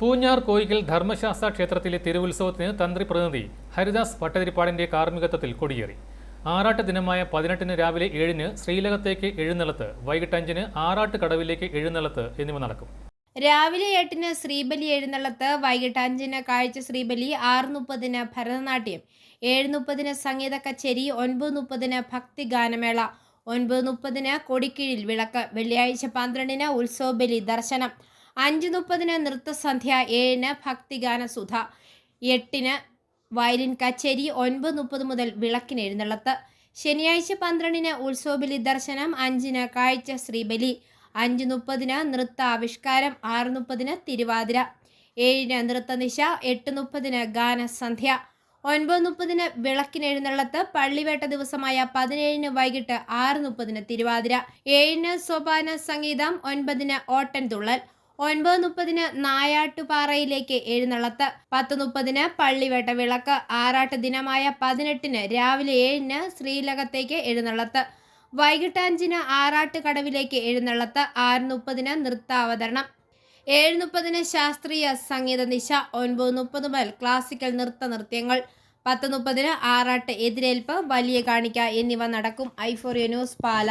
പൂഞ്ഞാർ കോയിക്കൽ ധർമ്മശാസ്ത്ര ക്ഷേത്രത്തിലെ തിരുവുത്സവത്തിന് തന്ത്രി പ്രതിനിധി ഹരിദാസ് ഭട്ടതിരിപ്പാടിന്റെ കാർമ്മികത്വത്തിൽ കൊടിയേറി. ആറാട്ട് ദിനമായ പതിനെട്ടിന് രാവിലെ ഏഴിന് ശ്രീലകത്തേക്ക് എഴുന്നള്ളത്ത് വൈകിട്ട് അഞ്ചിന് ആറാട്ട് കടവിലേക്ക് എഴുന്നള്ളത്ത് എന്നിവ നടക്കും. രാവിലെ എട്ടിന് ശ്രീബലി എഴുന്നള്ളത്ത് വൈകിട്ട് അഞ്ചിന് കാഴ്ച ശ്രീബലി ആറ് മുപ്പതിന് ഭരതനാട്യം ഏഴ് മുപ്പതിന് സംഗീത കച്ചേരി ഒൻപത് മുപ്പതിന് ഭക്തിഗാനമേള ഒൻപത് മുപ്പതിന് കൊടിക്കീഴിൽ വിളക്ക് വെള്ളിയാഴ്ച പന്ത്രണ്ടിന് ഉത്സവബലി ദർശനം അഞ്ച് മുപ്പതിന് നൃത്തസന്ധ്യ ഏഴിന് ഭക്തിഗാന സുധ എട്ടിന് വയലിൻ കച്ചേരി ഒൻപത് മുപ്പത് മുതൽ വിളക്കിന് എഴുന്നള്ളത്ത്. ശനിയാഴ്ച പന്ത്രണ്ടിന് ഉത്സവബലി ദർശനം അഞ്ചിന് കാഴ്ച ശ്രീബലി അഞ്ച് മുപ്പതിന് നൃത്ത ആവിഷ്കാരം ആറ് മുപ്പതിന് തിരുവാതിര ഏഴിന് നൃത്തനിശ എട്ട് മുപ്പതിന് ഗാനസന്ധ്യ ഒൻപത് മുപ്പതിന് വിളക്കിന് എഴുന്നള്ളത്ത്. പള്ളിവേട്ട ദിവസമായ പതിനേഴിന് വൈകിട്ട് ആറ് മുപ്പതിന് തിരുവാതിര ഏഴിന് സോപാന സംഗീതം ഒൻപതിന് ഓട്ടൻതുള്ളൽ ഒൻപത് മുപ്പതിന് നായാട്ടുപാറയിലേക്ക് എഴുന്നള്ളത്ത് പത്ത് മുപ്പതിന് പള്ളിവേട്ട വിളക്ക് ആറാട്ട് ദിനമായ പതിനെട്ടിന് രാവിലെ ഏഴിന് ശ്രീലകത്തേക്ക് എഴുന്നള്ളത്ത് വൈകിട്ട് അഞ്ചിന് ആറാട്ട് കടവിലേക്ക് എഴുന്നള്ളത്ത് ആറ് മുപ്പതിന് നൃത്താവതരണം ഏഴ് മുപ്പതിന് ശാസ്ത്രീയ സംഗീത നിശ ഒൻപത് മുപ്പത് മുതൽ ക്ലാസിക്കൽ നൃത്ത നൃത്യങ്ങൾ പത്ത് മുപ്പതിന് ആറാട്ട് എതിരേൽപ്പ് വലിയ കാണിക്ക എന്നിവ നടക്കും. ഐഫോറിയ ന്യൂസ് പാല.